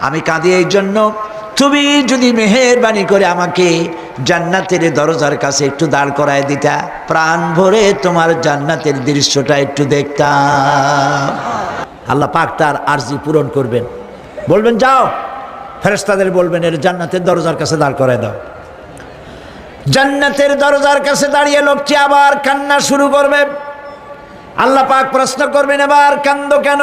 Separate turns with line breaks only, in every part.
আমি কাঁদি এই জন্য। তুমি যদি মেহেরবানি করে আমাকে জান্নাতের দরজার কাছে একটু দাঁড় করায় দিতা, প্রাণ ভরে তোমার জান্নাতের দৃশ্যটা একটু দেখতাম। আল্লাহ পাক তার আর্জি পূরণ করবেন। বলবেন, যাও। ফেরেস্তাদের বলবেন, এর জান্নাতের দরজার কাছে দাঁড় করায় দাও। জান্নাতের দরজার কাছে দাঁড়িয়ে লোকটি আবার কান্না শুরু করবে। আল্লাহ পাক প্রশ্ন করবেন, এবার কান্দ কেন?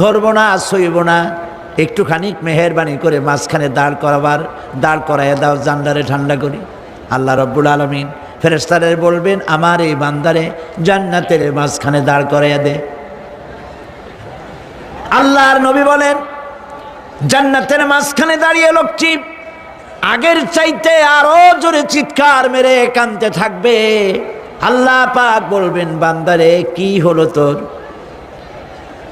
ধরবো না, সইব না। একটুখানি মেহরবানি করে মাঝখানে দাঁড় করাবার, দাঁড় করাইয়া দাও জান্নারে ঠান্ডা করি। আল্লাহ রব্বুল আলমিন ফেরেস্তারের বলবেন, আমার এই বান্দারে জান্নাতের মাঝখানে দাঁড় করাইয়া দে। আল্লাহর নবী বলেন, জান্নাতের মাঝখানে দাঁড়িয়ে লোকটি আগের চাইতে আরও জোরে চিৎকার মেরে কানতে থাকবে। আল্লাহ পাক বলবেন, বান্দারে, কি হলো তোর?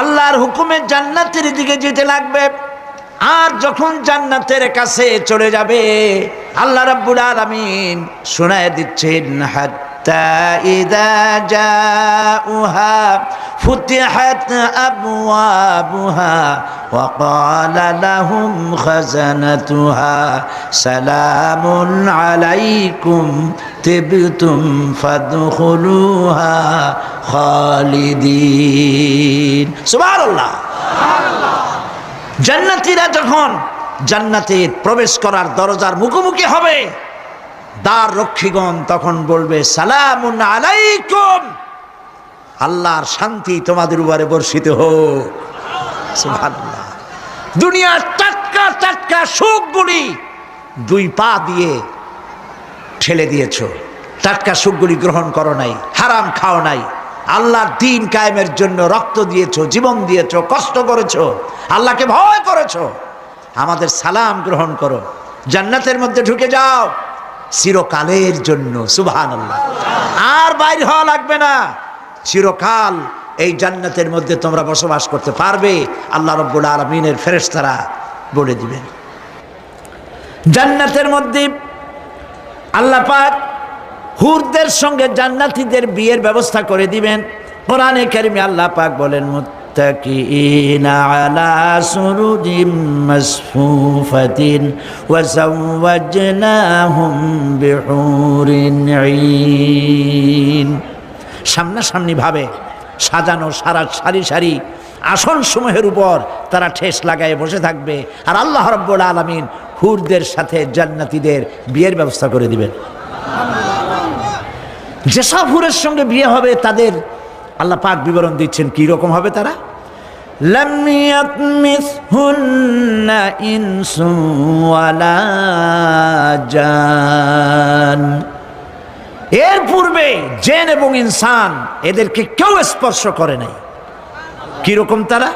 আল্লাহর হুকুমে জান্নাতের দিকে যেতে লাগবে। আর যখন জান্নাতের কাছে চলে যাবে, আল্লাহ রাব্বুল আলামিন শোনায় দিচ্ছেন, হাত্তা ইদা জাউহা ফুতিহাত আবওয়াবুহা وقال لهم خزنتها سلام عليكم تبتم فادخلوها خالدين سبحان الله জান্নাতীরা যখন জান্নাতে প্রবেশ করার দরজার মুখোমুখি হবে দ্বার রক্ষীগণ তখন বলবে সালামুন আলাইকুম আল্লাহর শান্তি তোমাদের উপরে বর্ষিত হোক। দুনিয়ার টাটকা টাটকা সুখগুলি দুই পা দিয়ে ঠেলে দিয়েছ। টাটকা সুখগুলি গ্রহণ করো নাই, হারাম খাও নাই। আল্লাহর দিন কায়েমের জন্য রক্ত দিয়েছ, জীবন দিয়েছ, কষ্ট করেছ, আল্লাহকে ভয় করেছ। আমাদের সালাম গ্রহণ করো। জান্নাতের মধ্যে ঢুকে যাও। চিরকালের জন্য আল্লাহ আর বাইর হওয়া লাগবে না। চিরকাল এই জান্নাতের মধ্যে তোমরা বসবাস করতে পারবে, আল্লাহ রব্বুল আলমিনের ফেরেশতারা বলে দিবেন। জান্নাতের মধ্যে আল্লাহ পাক হুরদের সঙ্গে জান্নাতীদের বিয়ের ব্যবস্থা করে দিবেন। কোরআনে কারিমে আল্লাহ পাক বলেন বিহুরিন ঈন সামনাসামনি ভাবে সাজানো সারা সারি সারি আসন সমূহের উপর তারা ঠেস লাগায় বসে থাকবে আর আল্লাহ রব্বুল আলমিন হুরদের সাথে জান্নাতীদের বিয়ের ব্যবস্থা করে দিবেন। যেসব হুরের সঙ্গে বিয়ে হবে তাদের আল্লাহ পাক বিবরণ দিচ্ছেন, কি রকম হবে তারা? لم এর পূর্বে জেন এবং ইনসান এদেরকে কেউ স্পর্শ করে নাই। কীরকম তারা?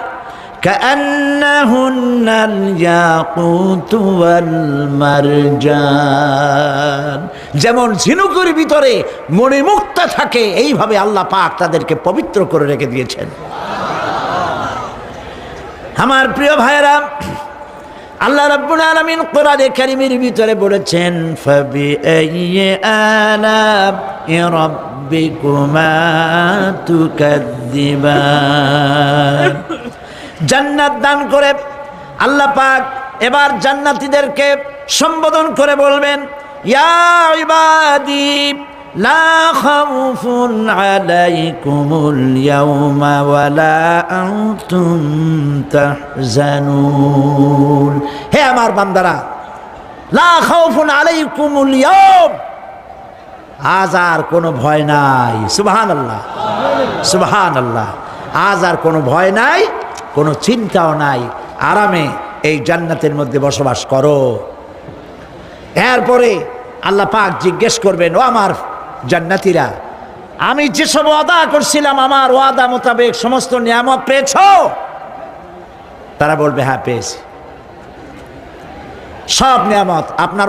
যেমন ঝিনুকের ভিতরে মনে মুক্তা থাকে, এইভাবে আল্লাহ পাক তাদেরকে পবিত্র করে রেখে দিয়েছেন। আমার প্রিয় ভাইয়েরা আল্লাহ রাব্বুল আলামিন কোরআনে কারীমের ভিতরে বলেছেন ফাবি আইয়ি আলা রাব্বিকুমা তুকাদ্দিবান জান্নাত দান করে আল্লাহ পাক এবার জান্নাতীদেরকে সম্বোধন করে বলবেন, ইয়া ইবাদি লা খাউফুন আলাইকুমুল ইয়াউমা ওয়ালা আনতুম তাহজানুন। হে আমার বান্দারা, লা খাউফুন আলাইকুমুল ইয়াউম। আজ আর কোনো ভয় নাই। সুবহান আল্লাহ সুবহান আল্লাহ আজ আর কোনো ভয় নাই, কোনো চিন্তাও নাই। আরামে এই জান্নাতের মধ্যে বসবাস করো। এরপরে আল্লাহ পাক জিজ্ঞেস করবেন, ও আমার জান্নাতিরা। আমি যেসব ওয়াদা করছিলাম, আমার ওয়াদা মোতাবেক সমস্ত নিয়ামত পেয়েছ? তারা বলবে হ্যাঁ পেয়েছি। সব নিয়ামত আপনার